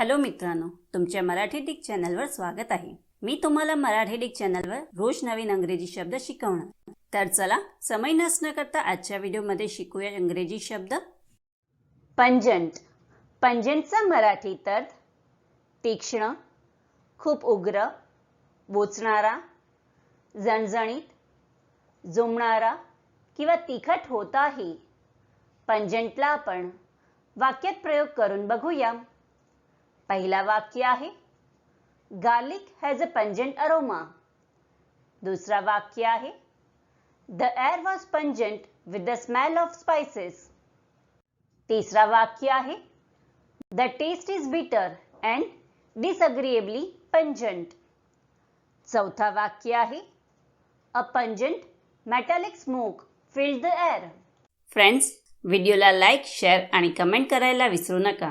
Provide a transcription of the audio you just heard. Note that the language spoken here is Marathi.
हॅलो मित्रांनो तुमच्या मराठी डिक चॅनलवर स्वागत आहे. मी तुम्हाला मराठी डिक चॅनलवर रोज नवीन अंग्रेजी शब्द शिकवणार. तर चला समय नसणं करता आजच्या व्हिडिओमध्ये शिकूया इंग्रजी शब्द. पंजंट. पंजंटचा मराठी तर तीक्ष्ण खूप उग्र बोचणारा जणजणीत जुमणारा किंवा तिखट होताही. पंजंटला आपण वाक्यात प्रयोग करून बघूया. पहिला वाक्य आहे garlic has a pungent aroma दुसरा वाक्य आहे the air was pungent with the smell of spices तिसरा वाक्य आहे the taste is bitter and disagreeably pungent चौथा वाक्य आहे a pungent metallic smoke filled the air friends व्हिडिओला लाईक शेअर आणि कमेंट करायला विसरू नका.